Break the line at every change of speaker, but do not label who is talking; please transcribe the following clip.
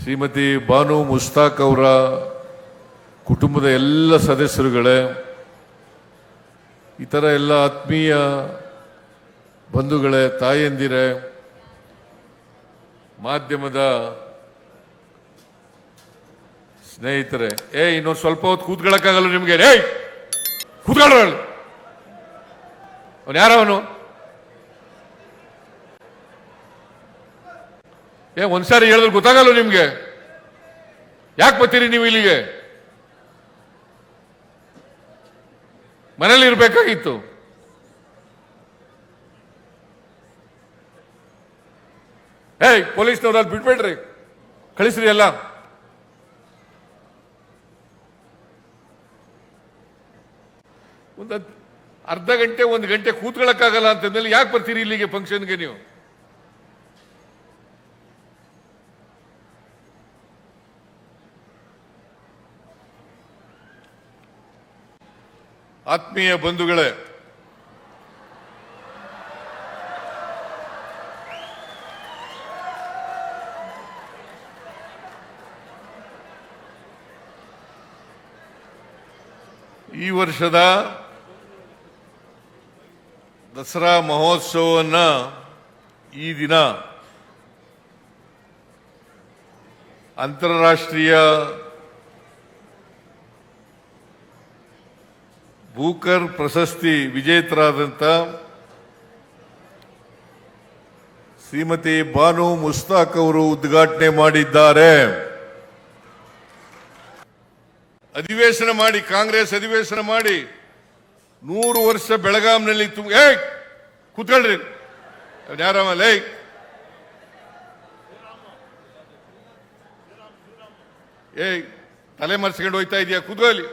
ಶ್ರೀಮತಿ ಬಾನು ಮುಸ್ತಾಕ್ ಅವರ ಕುಟುಂಬದ ಎಲ್ಲ ಸದಸ್ಯರುಗಳೇ, ಇತರ ಎಲ್ಲ ಆತ್ಮೀಯ ಬಂಧುಗಳೇ, ತಾಯಂದಿರೇ, ಮಾಧ್ಯಮದ ಸ್ನೇಹಿತರೆ, ಏ, ಇನ್ನೊಂದು ಸ್ವಲ್ಪ ಹೊತ್ತು ಕೂತ್ಕೊಳಕಾಗಲ್ಲ ನಿಮಗೆ, ಏಯ್ ಕೂತ್ಕೊಳ್ಳ ಅವನು ಯಾರವನು? ಏ, ಒಂದ್ಸಾರಿ ಹೇಳಿದ್ರೆ ಗೊತ್ತಾಗಲ್ಲ ನಿಮ್ಗೆ. ಯಾಕೆ ಬರ್ತೀರಿ ನೀವು ಇಲ್ಲಿಗೆ? ಮನೇಲಿ ಇರಬೇಕಾಗಿತ್ತು. ಏಯ್, ಪೊಲೀಸ್ನವ್ರು ಅಲ್ಲಿ ಬಿಟ್ಬೇಡ್ರಿ. ಕಳಿಸ್ರಿ ಎಲ್ಲ. ಒಂದು ಅರ್ಧ ಗಂಟೆ, ಒಂದು ಗಂಟೆ ಕೂತ್ಕೊಳ್ಳೋಕ್ಕಾಗಲ್ಲ ಅಂತಂದ್ಮೇಲೆ ಯಾಕೆ ಬರ್ತೀರಿ ಇಲ್ಲಿಗೆ ಫಂಕ್ಷನ್ಗೆ ನೀವು? ಆತ್ಮೀಯ ಬಂಧುಗಳೇ ಈ ವರ್ಷದ ದಸರಾ ಮಹೋತ್ಸವವನ್ನ ಈ ದಿನ ಅಂತಾರಾಷ್ಟ್ರೀಯ ಬೂಕರ್ ಪ್ರಶಸ್ತಿ ವಿಜೇತರಾದಂಥ ಶ್ರೀಮತಿ ಬಾನು ಮುಸ್ತಾಕ್ ಅವರು ಉದ್ಘಾಟನೆ ಮಾಡಿದ್ದಾರೆ. ಅಧಿವೇಶನ ಮಾಡಿ, ಕಾಂಗ್ರೆಸ್ ಅಧಿವೇಶನ ಮಾಡಿ, ನೂರು ವರ್ಷ ಬೆಳಗಾಂನಲ್ಲಿ ಏ, ಕೂತ್ಕೊಳ್ರಿ. ಯಾರಮ್ಮ ಏಯ್ ಏಯ್, ತಲೆ ಮರ್ಸ್ಕೊಂಡು ಹೋಯ್ತಾ ಇದೆಯಾ? ಕೂತ್ಕೊಳ್ಳಿ